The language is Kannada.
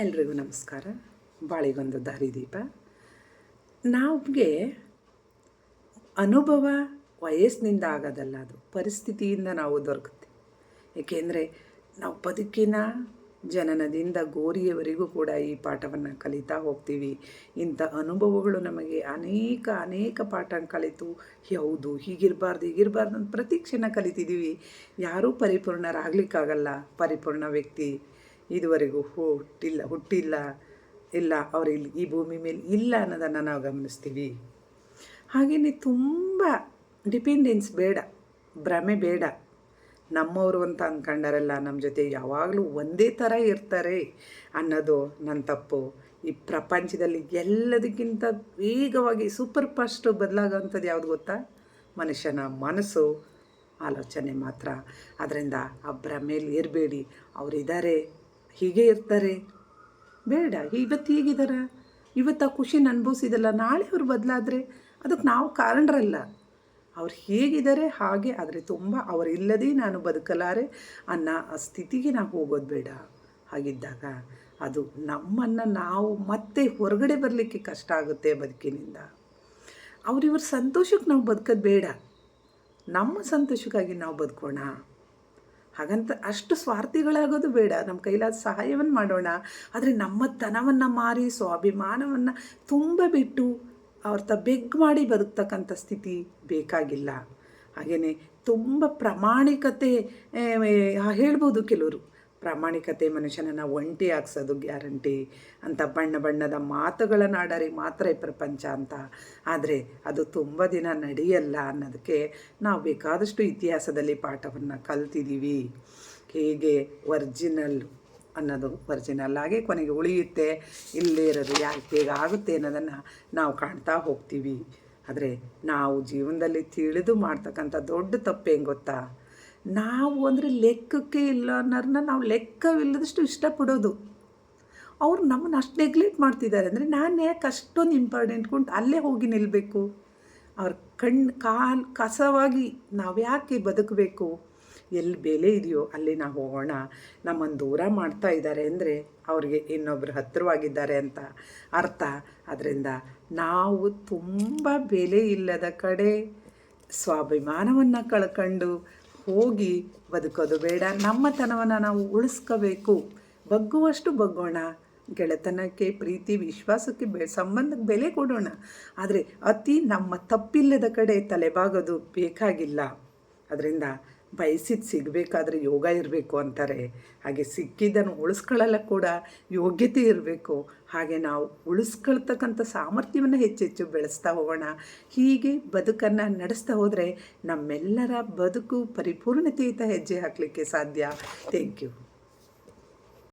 ಎಲ್ರಿಗೂ ನಮಸ್ಕಾರ. ಬಾಳಿಗೊಂದು ದಾರಿದೀಪ ನಮಗೆ ಅನುಭವ ವಯಸ್ಸಿನಿಂದ ಆಗೋದಲ್ಲ, ಅದು ಪರಿಸ್ಥಿತಿಯಿಂದ ನಾವು ದೊರಕುತ್ತೆ. ಏಕೆಂದರೆ ನಾವು ಬದುಕಿನ ಜನನದಿಂದ ಗೋರಿಯವರೆಗೂ ಕೂಡ ಈ ಪಾಠವನ್ನು ಕಲಿತಾ ಹೋಗ್ತೀವಿ. ಇಂಥ ಅನುಭವಗಳು ನಮಗೆ ಅನೇಕ ಅನೇಕ ಪಾಠ ಕಲಿತು, ಹೌದು, ಹೀಗಿರಬಾರ್ದು ಹೀಗಿರಬಾರ್ದು ಅಂತ ಪ್ರತಿ ಕ್ಷಣ ಕಲಿತಿದ್ದೀವಿ ಯಾರೂ ಪರಿಪೂರ್ಣರಾಗಲಿಕ್ಕಾಗಲ್ಲ. ಪರಿಪೂರ್ಣ ವ್ಯಕ್ತಿ ಇದುವರೆಗೂ ಹುಟ್ಟಿಲ್ಲ ಹುಟ್ಟಿಲ್ಲ, ಇಲ್ಲ, ಅವರು ಇಲ್ಲಿ ಈ ಭೂಮಿ ಮೇಲೆ ಇಲ್ಲ ಅನ್ನೋದನ್ನು ನಾವು ಗಮನಿಸ್ತೀವಿ. ಹಾಗೆಯೇ ತುಂಬ ಡಿಪೆಂಡೆನ್ಸ್ ಬೇಡ, ಭ್ರಮೆ ಬೇಡ. ನಮ್ಮವರು ಅಂತ ಅಂದ್ಕೊಂಡಾರಲ್ಲ ನಮ್ಮ ಜೊತೆ ಯಾವಾಗಲೂ ಒಂದೇ ಥರ ಇರ್ತಾರೆ ಅನ್ನೋದು ನನ್ನ ತಪ್ಪು. ಈ ಪ್ರಪಂಚದಲ್ಲಿ ಎಲ್ಲದಕ್ಕಿಂತ ವೇಗವಾಗಿ ಸೂಪರ್ ಫಾಸ್ಟು ಬದಲಾಗೋವಂಥದ್ದು ಯಾವುದು ಗೊತ್ತಾ? ಮನುಷ್ಯನ ಮನಸ್ಸು, ಆಲೋಚನೆ ಮಾತ್ರ. ಅದರಿಂದ ಆ ಭ್ರಮೇಲಿ ಇರಬೇಡಿ. ಅವರಿದ್ದಾರೆ ಹೀಗೆ ಇರ್ತಾರೆ. ಬೇಡ, ಇವತ್ತು ಹೀಗಿದ್ದಾರೆ ಇವತ್ತು ಆ ಖುಷಿನ ಅನುಭವಿಸಿದಲ್ಲ, ನಾಳೆ ಅವ್ರು ಬದಲಾದರೆ ಅದಕ್ಕೆ ನಾವು ಕಾರಣರಲ್ಲ. ಅವ್ರು ಹೇಗಿದ್ದಾರೆ ಹಾಗೆ, ಆದರೆ ತುಂಬ ಅವರಿಲ್ಲದೆ ನಾನು ಬದುಕಲಾರೆ ಅನ್ನೋ ಆ ಸ್ಥಿತಿಗೆ ನಾವು ಹೋಗೋದು ಬೇಡ. ಹಾಗಿದ್ದಾಗ ಅದು ನಮ್ಮನ್ನು ನಾವು ಮತ್ತೆ ಹೊರಗಡೆ ಬರಲಿಕ್ಕೆ ಕಷ್ಟ ಆಗುತ್ತೆ ಬದುಕಿನಿಂದ. ಅವರಿವ್ರ ಸಂತೋಷಕ್ಕೆ ನಾವು ಬದುಕೋದು ಬೇಡ. ನಮ್ಮ ಸಂತೋಷಕ್ಕಾಗಿ ನಾವು ಬದುಕೋಣ. ಹಾಗಂತ ಅಷ್ಟು ಸ್ವಾರ್ಥಿಗಳಾಗೋದು ಬೇಡ. ನಮ್ಮ ಕೈಲಾದ ಸಹಾಯವನ್ನು ಮಾಡೋಣ. ಆದರೆ ನಮ್ಮ ತನವನ್ನು ಮಾರಿ, ಸ್ವಾಭಿಮಾನವನ್ನು ತುಂಬ ಬಿಟ್ಟು ಅವ್ರ ಬೆಗ್ ಮಾಡಿ ಬರುತ್ತಕ್ಕಂಥ ಸ್ಥಿತಿ ಬೇಕಾಗಿಲ್ಲ. ಹಾಗೆಯೇ ತುಂಬ ಪ್ರಾಮಾಣಿಕತೆ ಹೇಳ್ಬೋದು ಕೆಲವರು. ಪ್ರಾಮಾಣಿಕತೆ ಮನುಷ್ಯನನ್ನು ಒಂಟಿ ಹಾಕ್ಸೋದು ಗ್ಯಾರಂಟಿ ಅಂತ ಬಣ್ಣ ಬಣ್ಣದ ಮಾತುಗಳನ್ನಾಡರಿ ಮಾತ್ರ ಈ ಪ್ರಪಂಚ ಅಂತ. ಆದರೆ ಅದು ತುಂಬ ದಿನ ನಡೆಯಲ್ಲ ಅನ್ನೋದಕ್ಕೆ ನಾವು ಬೇಕಾದಷ್ಟು ಇತಿಹಾಸದಲ್ಲಿ ಪಾಠವನ್ನು ಕಲ್ತಿದ್ದೀವಿ ಹೇಗೆ ಒರ್ಜಿನಲ್ ಅನ್ನೋದು ಒರ್ಜಿನಲ್ ಆಗಿ ಕೊನೆಗೆ ಉಳಿಯುತ್ತೆ, ಇಲ್ಲೇ ಇರೋದು ಯಾಕೆ ಬೇಗ ಆಗುತ್ತೆ ಅನ್ನೋದನ್ನು ನಾವು ಕಾಣ್ತಾ ಹೋಗ್ತೀವಿ. ಆದರೆ ನಾವು ಜೀವನದಲ್ಲಿ ತಿಳಿದು ಮಾಡ್ತಕ್ಕಂಥ ದೊಡ್ಡ ತಪ್ಪೇನು ಗೊತ್ತಾ? ನಾವು ಅಂದರೆ ಲೆಕ್ಕಕ್ಕೆ ಇಲ್ಲ ಅನ್ನೋರನ್ನ ನಾವು ಲೆಕ್ಕವಿಲ್ಲದಷ್ಟು ಇಷ್ಟಪಡೋದು. ಅವ್ರು ನಮ್ಮನ್ನು ಅಷ್ಟು ನೆಗ್ಲೆಕ್ಟ್ ಮಾಡ್ತಿದ್ದಾರೆ. ಅಂದರೆ ನಾನು ಯಾಕೆ ಅಷ್ಟೊಂದು ಇಂಪಾರ್ಟೆಂಟ್ ಕೊಂಡು ಅಲ್ಲೇ ಹೋಗಿ ನಿಲ್ಲಬೇಕು ಅವ್ರ ಕಣ್ಣು ಕಾಲು ಕಸವಾಗಿ ನಾವು ಯಾಕೆ ಬದುಕಬೇಕು? ಎಲ್ಲಿ ಬೆಲೆ ಇದೆಯೋ ಅಲ್ಲಿ ನಾವು ಹೋಗೋಣ. ನಮ್ಮನ್ನು ದೂರ ಮಾಡ್ತಾ ಇದ್ದಾರೆ ಅಂದರೆ ಅವ್ರಿಗೆ ಇನ್ನೊಬ್ಬರು ಹತ್ತಿರವಾಗಿದ್ದಾರೆ ಅಂತ ಅರ್ಥ. ಅದರಿಂದ ನಾವು ತುಂಬ ಬೆಲೆ ಇಲ್ಲದ ಕಡೆ ಸ್ವಾಭಿಮಾನವನ್ನು ಕಳ್ಕೊಂಡು ಹೋಗಿ ಬದುಕೋದು ಬೇಡ. ನಮ್ಮತನವನ್ನು ನಾವು ಉಳಿಸ್ಕೋಬೇಕು. ಬಗ್ಗುವಷ್ಟು ಬಗ್ಗೋಣ. ಗೆಳೆತನಕ್ಕೆ, ಪ್ರೀತಿ, ವಿಶ್ವಾಸಕ್ಕೆ ಬೆ ಸಂಬಂಧಕ್ಕೆ ಬೆಲೆ ಕೊಡೋಣ. ಆದರೆ ಅತಿ ನಮ್ಮ ತಪ್ಪಿಲ್ಲದ ಕಡೆ ತಲೆಬಾಗೋದು ಬೇಕಾಗಿಲ್ಲ. ಅದರಿಂದ ಬಯಸಿದ್ದು ಸಿಗಬೇಕಾದ್ರೆ ಯೋಗ ಇರಬೇಕು ಅಂತಾರೆ. ಹಾಗೆ ಸಿಕ್ಕಿದ್ದನ್ನು ಉಳಿಸ್ಕೊಳ್ಳಲ್ಲ ಕೂಡ, ಯೋಗ್ಯತೆ ಇರಬೇಕು. ಹಾಗೆ ನಾವು ಉಳಿಸ್ಕೊಳ್ತಕ್ಕಂಥ ಸಾಮರ್ಥ್ಯವನ್ನು ಹೆಚ್ಚೆಚ್ಚು ಬೆಳೆಸ್ತಾ ಹೋಗೋಣ. ಹೀಗೆ ಬದುಕನ್ನು ನಡೆಸ್ತಾ ಹೋದರೆ ನಮ್ಮೆಲ್ಲರ ಬದುಕು ಪರಿಪೂರ್ಣತೆಯಿಂದ ಹೆಜ್ಜೆ ಹಾಕಲಿಕ್ಕೆ ಸಾಧ್ಯ. Thank you